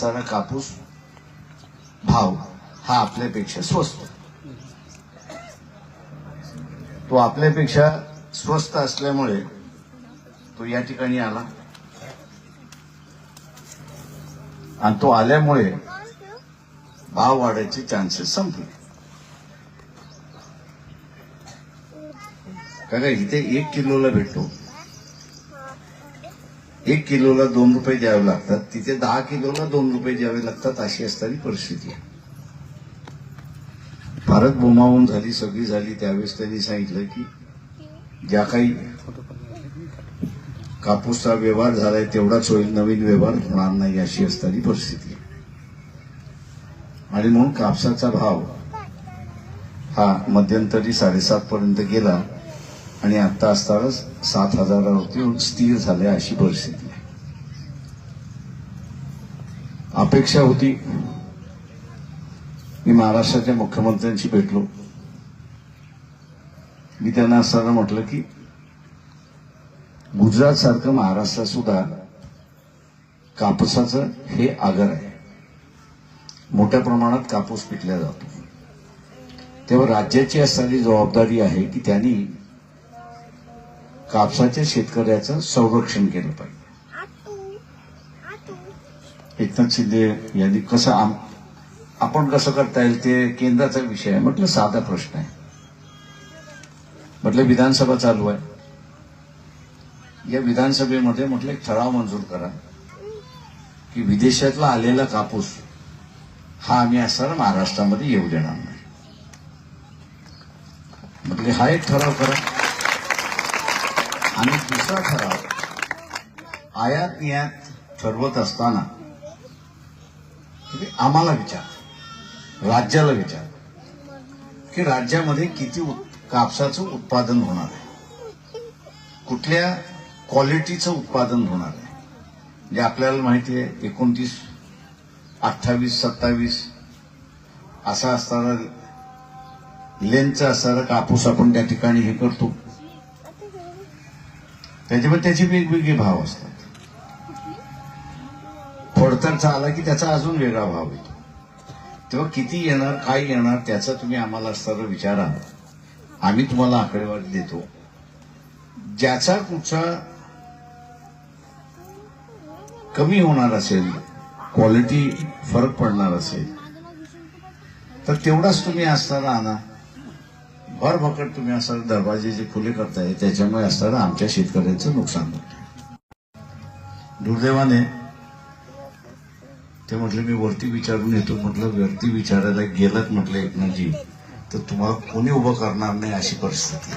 सारा कापूस भाव हा आपल्यापेक्षा स्वस्त. तो आपल्यापेक्षा स्वस्त असल्यामुळे तो या ठिकाणी आला. आणि तो आल्यामुळे भाव वाढायचे चान्सेस संपले. काका इथे एक किलोला भेटतो. एक किलोला दोन रुपये द्यावे लागतात. तिथे दहा किलोला दोन रुपये द्यावे लागतात अशी असणारी परिस्थिती आहे. फारच बोमावून झाली सगळी झाली. त्यावेळेस त्यांनी सांगितलं की ज्या काही कापूसचा व्यवहार झालाय तेवढाच होईल. नवीन व्यवहार होणार नाही अशी असणारी परिस्थिती आहे. आणि म्हणून कापसाचा भाव हा मध्यंतरी साडेसात पर्यंत गेला. आणि आता असताना सात हजारावरती स्थिर झाले अशी परिस्थिती आहे. अपेक्षा होती. मी महाराष्ट्राच्या मुख्यमंत्र्यांशी भेटलो. मी त्यांना असताना म्हटलं की गुजरात सारखं महाराष्ट्रात सुद्धा कापसाचं हे आगर आहे. मोठ्या प्रमाणात कापूस पिकला जातो. तेव्हा राज्याची असणारी जबाबदारी आहे की त्यांनी कापसाच्या शेतकऱ्याचं संरक्षण केलं पाहिजे. एकनाथ शिंदे यांनी कसं आपण कसं करता येईल ते केंद्राचा विषय आहे. म्हटलं साधा प्रश्न आहे. म्हटलं विधानसभा चालू आहे. या विधानसभेमध्ये म्हटलं एक ठराव मंजूर करा की विदेशातला आलेला कापूस हा आम्ही असताना महाराष्ट्रामध्ये येऊ देणार नाही. म्हटले हा एक ठराव करा. आणि दुसरा ठराव आयात नियात ठरवत असताना तुम्ही आम्हाला विचार राज्याला विचार की राज्यामध्ये किती उत- कापसाचं उत्पादन होणार आहे? कुठल्या क्वालिटीचं उत्पादन होणार आहे? म्हणजे आपल्याला माहिती आहे एकोणतीस अठ्ठावीस सत्तावीस असा असणारा लेनचा असणारा कापूस आपण त्या ठिकाणी हे करतो. त्याच्यामध्ये त्याचे वेगवेगळे भाव असतात. फोडतांचा आला की त्याचा अजून वेगळा भाव येतो. तेव्हा किती येणार काय येणार त्याचा तुम्ही आम्हाला सर्व विचारा आम्ही तुम्हाला आकडेवारी देतो. ज्याचा कुठचा कमी होणार असेल क्वालिटी फरक पडणार असेल तर तेवढाच तुम्ही असताना आणा. भरभकट तुम्ही असं दरवाजे जे खुले करताय त्याच्यामुळे असताना आमच्या शेतकऱ्यांचं नुकसान होत. दुर्दैवाने ते म्हटलं मी वरती विचारून येतो. म्हटलं वरती विचारायला गेलत म्हटलं एकनाथजी तर तुम्हाला कोणी उभं करणार नाही अशी परिस्थिती.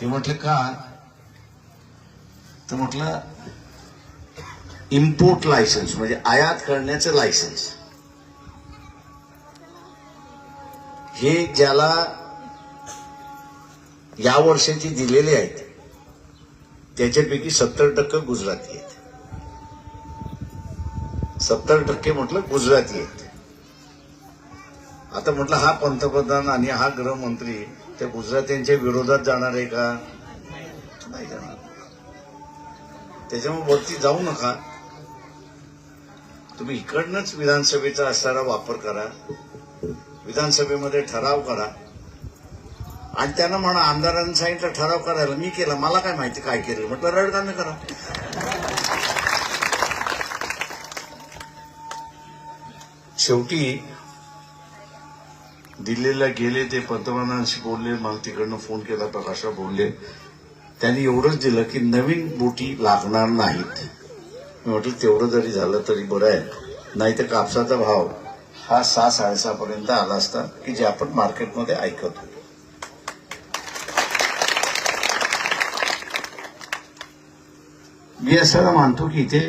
ते म्हटलं का? तर म्हटलं इम्पोर्ट लायसन्स म्हणजे आयात करण्याचं लायसन्स हे ज्याला या वर्षाची दिलेली आहेत त्याच्यापैकी सत्तर टक्के गुजराती आहेत. सत्तर टक्के म्हटलं गुजराती आहेत. आता म्हटलं हा पंतप्रधान आणि हा गृहमंत्री त्या गुजरात्यांच्या विरोधात जाणार आहे का? नाही जाणार. त्याच्यामुळे वरती जाऊ नका. तुम्ही इकडनंच विधानसभेचा असणारा वापर करा. विधानसभेमध्ये ठराव करा. आणि त्यांना म्हणा आमदारांनी सांगितलं ठराव करायला. मी केला. मला काय माहिती काय केलं? म्हटलं रडगाणं करा. शेवटी दिल्लीला गेले ते पंतप्रधानांशी बोलले मला तिकडनं फोन केला प्रकाशा बोलले. त्यांनी एवढंच दिलं की नवीन बोटी लागणार नाहीत. मी म्हटलं तेवढं जरी झालं तरी बरं आहे. नाही तर कापसाचा भाव हा सहा साडेसहा पर्यंत आला असता की जे आपण मार्केटमध्ये ऐकत होतो. मी असं मानतो की इथे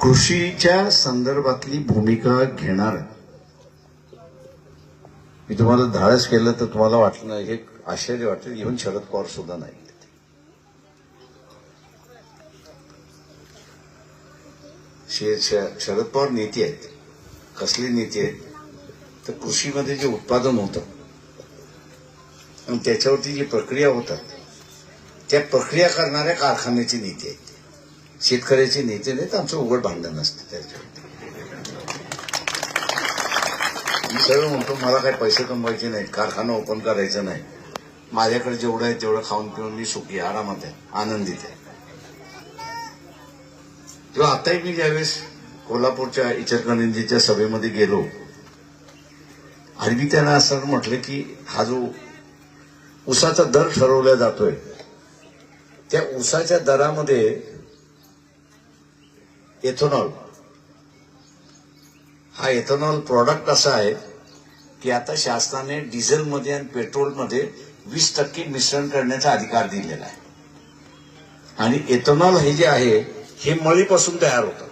कृषीच्या संदर्भातली भूमिका घेणार मी तुम्हाला धाडस केलं तर तुम्हाला वाटलं हे आश्चर्य वाटेल. इव्हन शरद पवार सुद्धा नाही. शरद पवार नेते आहेत. कसली नेते आहेत? तर कृषीमध्ये जे उत्पादन होतं आणि त्याच्यावरती जी प्रक्रिया होतात त्या प्रक्रिया करणाऱ्या कारखान्याची नीती आहेत. शेतकऱ्याचे नेते नाही तर आमचं उघड भांडण असतं त्याच्यावरती. मी सगळं म्हणतो मला काही पैसे कमवायचे नाहीत कारखाना ओपन करायचं नाही. माझ्याकडे जेवढं आहे तेवढं खाऊन पिऊन मी सुखी आहे, आरामात आहे आनंदित आहे. किंवा आताही मी ज्यावेळेस कोल्हापूरच्या इचलकरंजीच्या सभेमध्ये गेलो आणि मी त्यांना असं म्हटलं की हा जो उसाचा दर ठरवला जातोय त्या उसाच्या दरामध्ये एथेनॉल हा एथेनॉल प्रॉडक्ट असा आहे की आता शासनाने डिझेलमध्ये आणि पेट्रोलमध्ये वीस टक्के मिश्रण करण्याचा अधिकार दिलेला आहे. आणि एथेनॉल हे जे आहे हे मळीपासून तयार होतं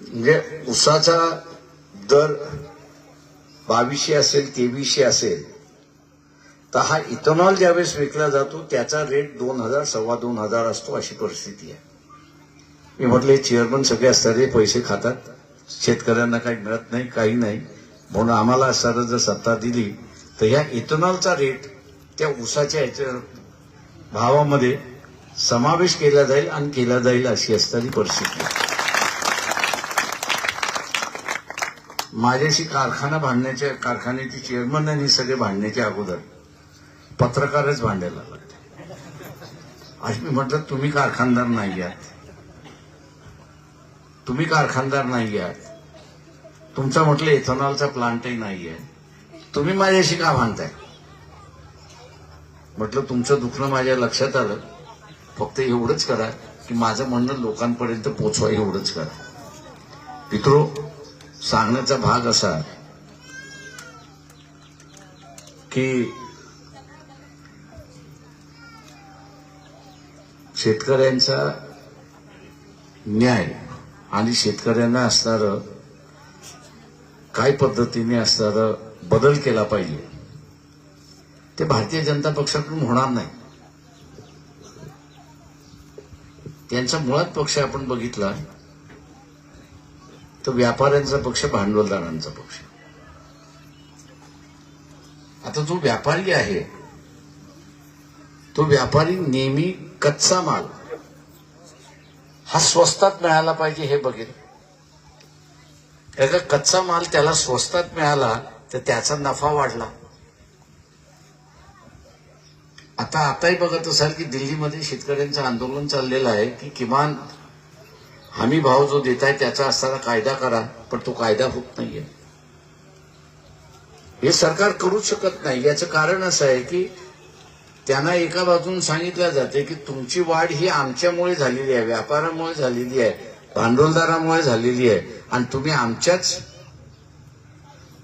म्हणजे उसाचा दर बावीसशे असेल तेवीसशे असेल तर हा इथेनॉल ज्यावेळेस विकला जातो त्याचा रेट दोन हजार सव्वा दोन हजार असतो अशी परिस्थिती आहे. मी म्हटले चेअरमन सगळे असणारे पैसे खातात. शेतकऱ्यांना काही मिळत नाही काही नाही. म्हणून आम्हाला सर जर सत्ता दिली तर ह्या इथेनॉलचा रेट त्या उसाच्या ह्याच्या भावामध्ये समावेश केला जाईल आणि केला जाईल अशी असणारी परिस्थिती. माझ्याशी कारखाना भांडण्याच्या कारखान्याचे चेअरमन आणि सगळे भांडण्याच्या अगोदर पत्रकारच भांडायला लागले. आज मी म्हटलं तुम्ही कारखानदार नाही आहात. तुम्ही कारखानदार नाही आहात. तुमचा म्हटलं इथेनॉलचा प्लांटही नाही आहे. तुम्ही माझ्याशी का भांडताय म्हटलं तुमचं दुखणं माझ्या लक्षात आलं. फक्त एवढंच करा की माझं म्हणणं लोकांपर्यंत पोचवा एवढंच करा. मित्रो सांगण्याचा भाग असा की शेतकऱ्यांचा न्याय आणि शेतकऱ्यांना असणारं काय पद्धतीने असणारं बदल केला पाहिजे ते भारतीय जनता पक्षाकडून होणार नाही. त्यांचा मुळात पक्ष आपण बघितला तर व्यापाऱ्यांचा पक्ष भांडवलदारांचा पक्ष. आता जो व्यापारी आहे तो व्यापारी नेहमी कच्चा माल हा स्वस्तात मिळाला पाहिजे हे बघेल. त्याचा कच्चा माल त्याला स्वस्तात मिळाला तर त्याचा नफा वाढला. आता आताही बघत असाल की दिल्लीमध्ये शेतकऱ्यांचं आंदोलन चाललेलं आहे की किमान हमी भाव जो देत आहे त्याचा असताना कायदा करा पण तो कायदा होत नाहीये. हे सरकार करूच शकत नाही. याचं कारण असं आहे की त्यांना एका बाजून सांगितलं जाते की तुमची वाढ ही आमच्यामुळे झालेली आहे व्यापारामुळे झालेली आहे भांडवलदारामुळे झालेली आहे. आणि तुम्ही आमच्याच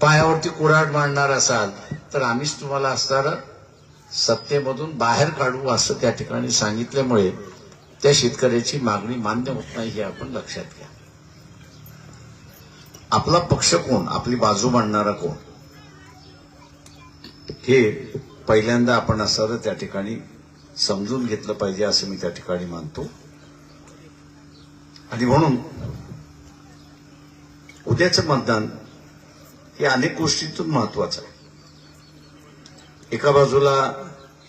पायावरती कुऱ्हाड मांडणार असाल तर आम्हीच तुम्हाला असणारं सत्तेमधून बाहेर काढू असं त्या ठिकाणी सांगितल्यामुळे त्या शेतकऱ्याची मागणी मान्य होत नाही हे आपण लक्षात घ्या. आपला पक्ष कोण? आपली बाजू मांडणारा कोण? हे पहिल्यांदा आपण असं त्या ठिकाणी समजून घेतलं पाहिजे असं मी त्या ठिकाणी मानतो. आणि म्हणून उद्याचं मतदान हे अनेक गोष्टीतून महत्वाचं आहे. एका बाजूला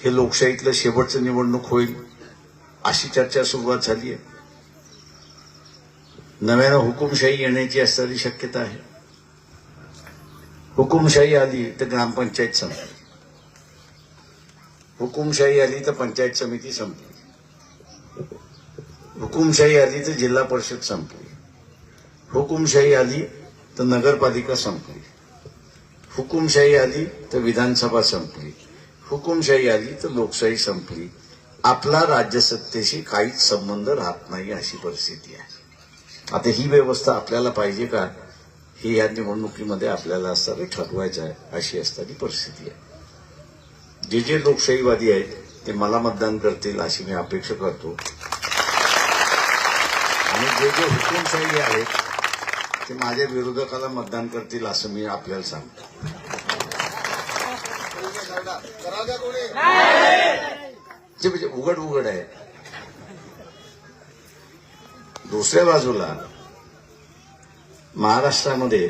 हे लोकशाहीतलं शेवटचं निवडणूक होईल अशी चर्चा सुरुवात झाली आहे. नव्यानं हुकुमशाही येण्याची असणारी शक्यता आहे. हुकुमशाही आली तर ग्रामपंचायत संपली. हुकुमशाही आली तर पंचायत समिती संपली. हुकुमशाही आली तर जिल्हा परिषद संपली. हुकुमशाही आली तर नगरपालिका संपली. हुकुमशाही आली तर विधानसभा संपली. हुकुमशाही आली तर लोकशाही संपली. आपला राज्यसत्तेशी काहीच संबंध राहत नाही अशी परिस्थिती आहे. आता ही व्यवस्था आपल्याला पाहिजे का? हे या निवडणुकीमध्ये आपल्याला असताना ठरवायचं आहे अशी असताना परिस्थिती आहे. जे जे लोकशाहीवादी आहेत ते मला मतदान करतील अशी मी अपेक्षा करतो. आणि जे जे हुकुमशाही आहेत ते माझ्या विरोधकाला मतदान करतील असं मी आपल्याला सांगतो. ते म्हणजे उघड उघड आहे. दुसऱ्या बाजूला महाराष्ट्रामध्ये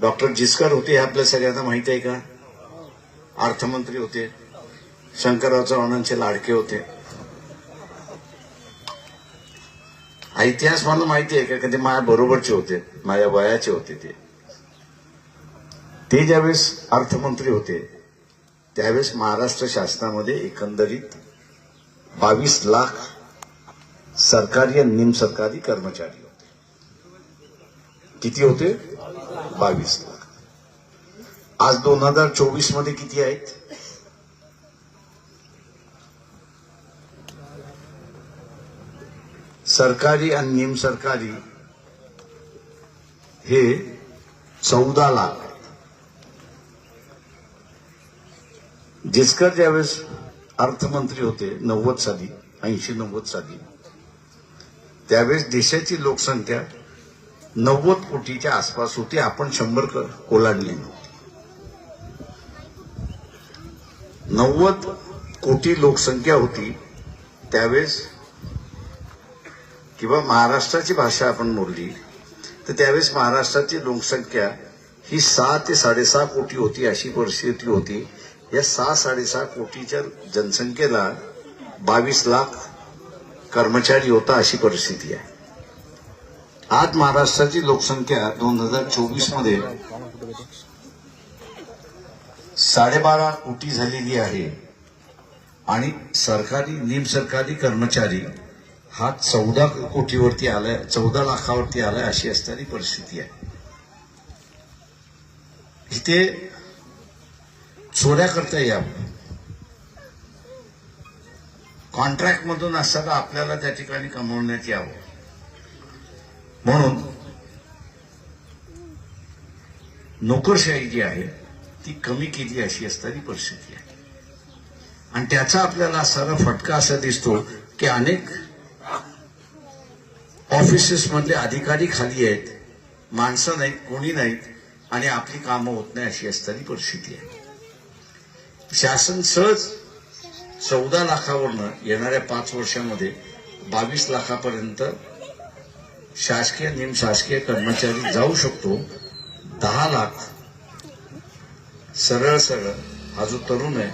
डॉक्टर जिस्कर होते हे आपल्या सगळ्यांना माहिती आहे का? अर्थमंत्री होते. शंकरराव चव्हाणांचे लाडके होते. इतिहास मला माहिती आहे का? ते माझ्या बरोबरचे होते माझ्या वयाचे होते ते. ते ज्यावेळेस अर्थमंत्री होते त्यावेळेस महाराष्ट्र शासनामध्ये एकंदरीत बावीस लाख सरकारी आणि निमसरकारी कर्मचारी होते. किती होते? बावीस लाख. आज दोन हजार चोवीसमध्ये किती आहेत? सरकारी आणि निमसरकारी हे चौदा लाख आहेत. जिचकर ज्यावेळेस अर्थमंत्री होते नव्वद साली ऐंशी नव्वद साली त्यावेळेस देशाची लोकसंख्या नव्वद कोटीच्या आसपास होती. आपण शंभर क- नव्वद कोटी लोकसंख्या होती त्यावेळेस किंवा महाराष्ट्राची भाषा आपण बोलली तर त्यावेळेस महाराष्ट्राची लोकसंख्या ही सहा ते साडेसहा कोटी होती अशी परिस्थिती होती. या सहा साडेसहा कोटीच्या जनसंख्येला बावीस लाख कर्मचारी होता अशी परिस्थिती आहे. आज महाराष्ट्राची लोकसंख्या दोन हजार चोवीसमध्ये साडेबारा कोटी झालेली आहे. आणि सरकारी निमसरकारी कर्मचारी हा चौदा कोटीवरती आलाय चौदा लाखावरती आलाय अशी असणारी परिस्थिती आहे. इथे चोऱ्या करता यावं कॉन्ट्रॅक्ट मधून असताना आपल्याला त्या ठिकाणी कमवण्यात यावं. म्हणून नोकरशाही जी आहे ती कमी केली अशी असणारी परिस्थिती आहे. आणि त्याचा आपल्याला सारा फटका असा दिसतो की अनेक ऑफिसेस मधले अधिकारी खाली आहेत. माणसं नाहीत कोणी नाहीत आणि आपली कामं होत नाही अशी असणारी परिस्थिती आहे. शासन सहज चौदा लाखावरनं येणाऱ्या पाच वर्षामध्ये बावीस लाखापर्यंत शासकीय निमशासकीय कर्मचारी जाऊ शकतो. दहा लाख सरळ सरळ हा जो तरुण आहे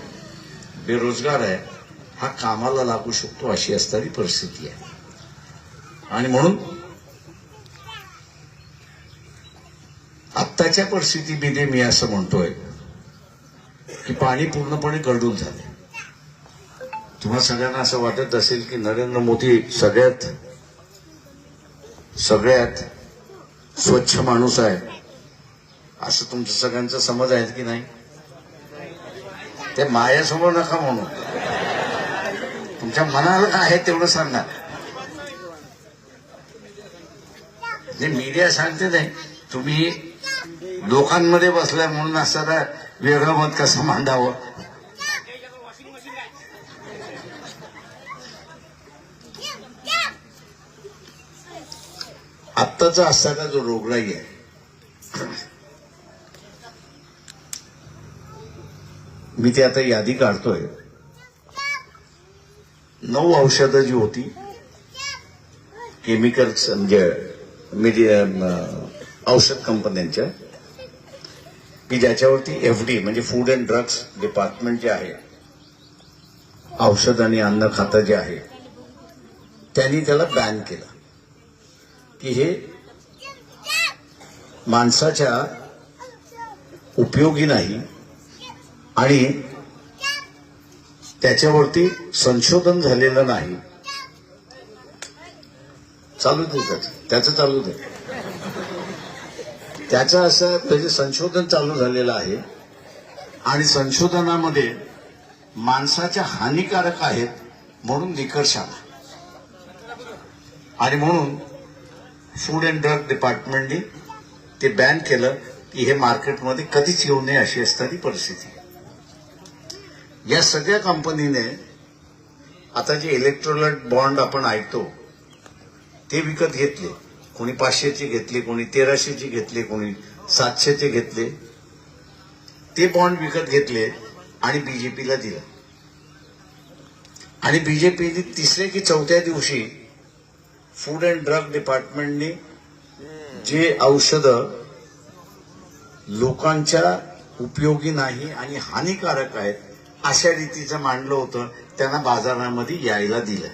बेरोजगार आहे हा कामाला लागू शकतो अशी असणारी परिस्थिती आहे. आणि म्हणून आत्ताच्या परिस्थितीमध्ये मी असं म्हणतोय की पाणी पूर्णपणे गळून झाले तुम्हाला सगळ्यांना असं वाटत असेल की नरेंद्र मोदी सगळ्यात सगळ्यात स्वच्छ माणूस आहे असं तुमचं सगळ्यांचा समज आहे की नाही? ते मायासमोर नका म्हणू. तुमच्या मनाला काय आहे तेवढं सांगा. ते मीडिया सांगते नाही तुम्ही लोकांमध्ये बसलाय म्हणून असताना वेगळं मत कसं मांडावं? आत्ताचा असताना जो रोगराई आहे मी ती आता यादी काढतोय. नऊ औषधं जी होती केमिकल्स म्हणजे मीडिया uh, औषध कंपन्यांच्या की ज्याच्यावरती एफ डी म्हणजे फूड अँड ड्रग्स डिपार्टमेंट जे आहे औषध आणि अन्न खातं जे आहे त्यांनी त्याला बॅन केलं. की हे माणसाच्या उपयोगी नाही आणि त्याच्यावरती संशोधन झालेलं नाही. चालू दे त्याचं. त्याचं चालू दे. त्याचं असं त्याचे संशोधन चालू झालेलं आहे आणि संशोधनामध्ये माणसाच्या हानिकारक आहेत म्हणून निकष आला आणि म्हणून फूड अँड ड्रग डिपार्टमेंटने ते बॅन केलं की हे मार्केटमध्ये कधीच येऊ नये अशी असणारी परिस्थिती. या सगळ्या कंपनीने आता जे इलेक्ट्रोलाइट बॉन्ड आपण ऐकतो ते विकत घेतले. कोणी पाचशेचे घेतले कोणी तेराशेचे घेतले कोणी सातशेचे घेतले. ते बॉन्ड विकत घेतले आणि बीजेपीला दिलं. आणि बीजेपीने तिसऱ्या की चौथ्या दिवशी फूड अँड ड्रग डिपार्टमेंटने जे औषधं लोकांच्या उपयोगी नाही आणि हानिकारक आहेत अशा रीतीचं मांडलं होतं त्यांना बाजारामध्ये यायला दिलं.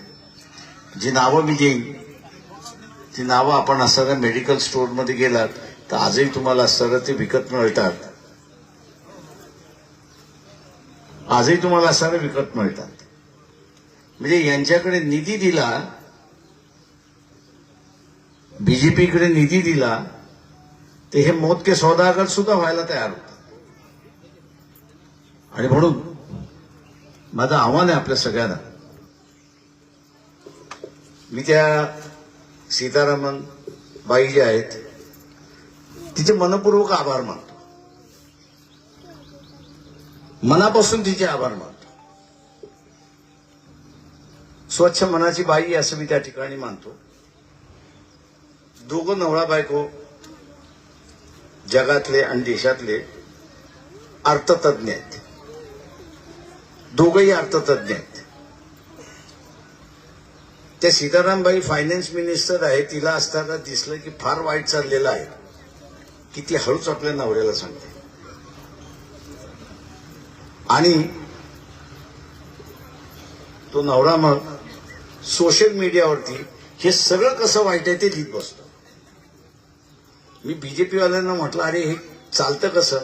जी नावं मी देईन ती नावं आपण असणाऱ्या मेडिकल स्टोअरमध्ये गेलात तर आजही तुम्हाला असणारं ते विकत मिळतात. आजही तुम्हाला असणारे विकत मिळतात. म्हणजे यांच्याकडे निधी दिला बीजेपीकडे निधी दिला ते हे मौत के सौदागर सुद्धा व्हायला तयार होतात. आणि म्हणून माझं आव्हान आहे आपल्या सगळ्यांना. मी त्या सीतारामन बाई जे आहेत तिचे मनपूर्वक आभार मानतो. मनापासून तिचे आभार मानतो. स्वच्छ मनाची बाई असं मी त्या ठिकाणी मानतो. दोघं नवळा बायको जगातले आणि देशातले अर्थतज्ञ आहेत. दोघंही अर्थतज्ञ आहेत. त्या सीतारामबाई फायनान्स मिनिस्टर आहे तिला असताना दिसलं की फार वाईट चाललेलं आहे. की ती हळूच आपल्या नवऱ्याला सांगते. आणि तो नवरा मग सोशल मीडियावरती हे सगळं कसं वाईट आहे ते लिहित बसतो. मी बीजेपीवाल्यांना म्हटलं अरे हे चालतं कसं?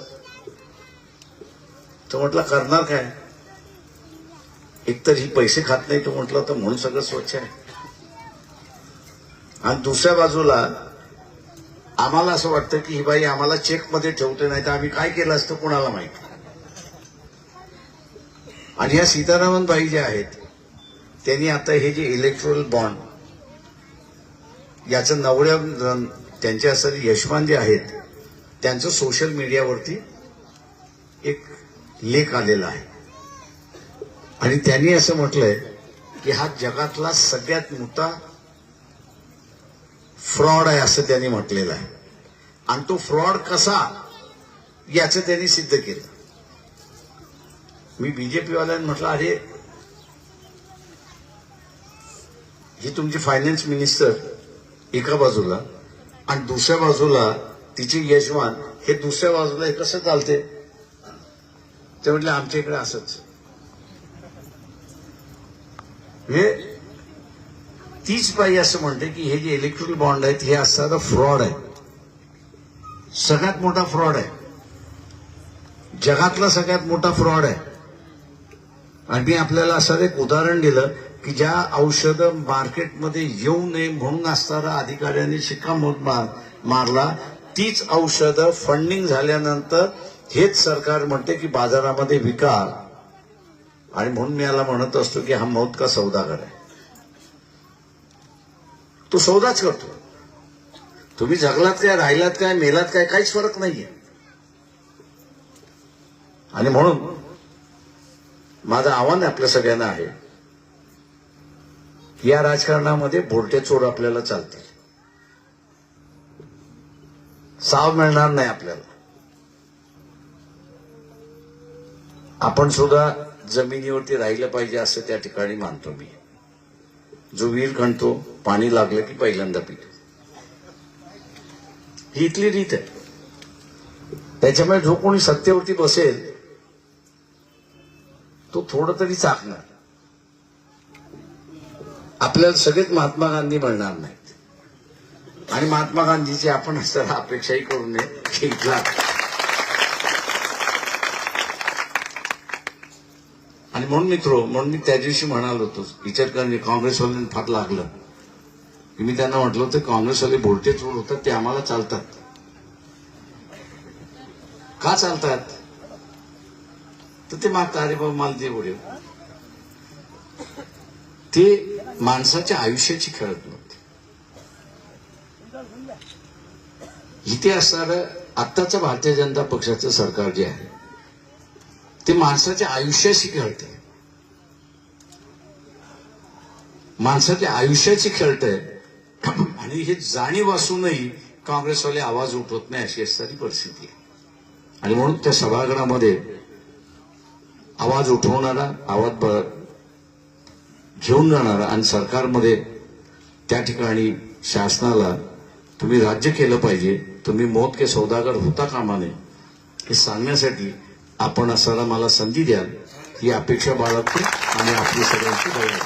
तो म्हटलं करणार काय? एकतर ही पैसे खात नाही तो म्हटलं तर म्हणून सगळं स्वच्छ आहे. आणि दुसऱ्या बाजूला आम्हाला असं वाटतं की ही बाई आम्हाला चेकमध्ये ठेवते नाही तर आम्ही काय केलं असतं कोणाला माहिती? आणि या सीतारामन बाई ज्या आहेत त्यांनी आता हे जे इलेक्ट्रोल बॉन्ड याचं नवऱ्या त्यांचे असं यशमान जे आहेत त्यांचं सोशल मीडियावरती एक लेख आलेला आहे. आणि त्यांनी असं म्हटलंय की हा जगातला सगळ्यात मोठा फ्रॉड आहे असं त्यांनी म्हटलेलं आहे. आणि तो फ्रॉड कसा याचं त्यांनी सिद्ध केलं. मी बीजेपीवाल्यांनी म्हटलं अरे ही तुमची फायनान्स मिनिस्टर एका बाजूला आणि दुसऱ्या बाजूला तिचे यजमान हे दुसऱ्या बाजूला हे कसं चालते ते म्हटलं आमच्या इकडे असंच. हे तीच बाई असं म्हणते की हे जे इलेक्ट्रिकल बॉन्ड आहेत हे असणारा फ्रॉड आहे. सगळ्यात मोठा फ्रॉड आहे. जगातला सगळ्यात मोठा फ्रॉड आहे. आणि मी आपल्याला असं एक उदाहरण दिलं की ज्या औषधं मार्केटमध्ये येऊ नये म्हणून असणारा अधिकाऱ्यांनी शिक्कामोर्तब मारला तीच औषधं फंडिंग झाल्यानंतर हेच सरकार म्हणते की बाजारामध्ये विका आणि म्हणून मी याला म्हणत असतो की हा मौत का सौदागर आहे? तो सौदाच करतो. तुम्ही जगलात काय राहिलात काय मेलात काय काहीच फरक नाहीये. आणि म्हणून माझं आव्हान आपल्या सगळ्यांना आहे या राजकारणामध्ये बोलटे चोर आपल्याला चालतील. साव मिळणार नाही आपल्याला. आपण सुद्धा जमिनीवरती राहिलं पाहिजे असं त्या ठिकाणी मानतो मी. जो विहीर खणतो पाणी लागलं की पहिल्यांदा पितो. ही इथली रीत आहे. त्याच्यामुळे जो कोणी सत्तेवरती बसेल तो थोडं तरी चाकणार. आपल्याला सगळेच महात्मा गांधी म्हणणार नाहीत. आणि महात्मा गांधीची आपण असताना अपेक्षाही करू नये की इथला आणि म्हणून मित्र म्हणून मी त्या दिवशी म्हणालो होतो इचलकरंजी काँग्रेसवाल्यांनी फार लागलं. मी त्यांना म्हटलं होतं काँग्रेसवाले बोलते चोर होतात ते आम्हाला चालतात. का चालतात? तर ते मागतात अरे बाबा मला ते उडे ते माणसाच्या आयुष्याची खेळत नव्हते. इथे असणारं आत्ताचं भारतीय जनता पक्षाचं सरकार जे आहे ते माणसाच्या आयुष्याशी खेळते माणसाच्या आयुष्याची खेळतंय. आणि हे जाणीव असूनही काँग्रेसवाले आवाज उठवत नाही अशी असणारी परिस्थिती आहे. आणि म्हणून त्या सभागृहामध्ये आवाज उठवणारा आवाज घेऊन जाणारा आणि सरकारमध्ये त्या ठिकाणी शासनाला तुम्ही राज्य केलं पाहिजे तुम्ही मौत के सौदागर होता कामा नये हे सांगण्यासाठी आपण असाला मला संधी द्याल ही अपेक्षा बाळगते आणि आपली सगळ्यांची दया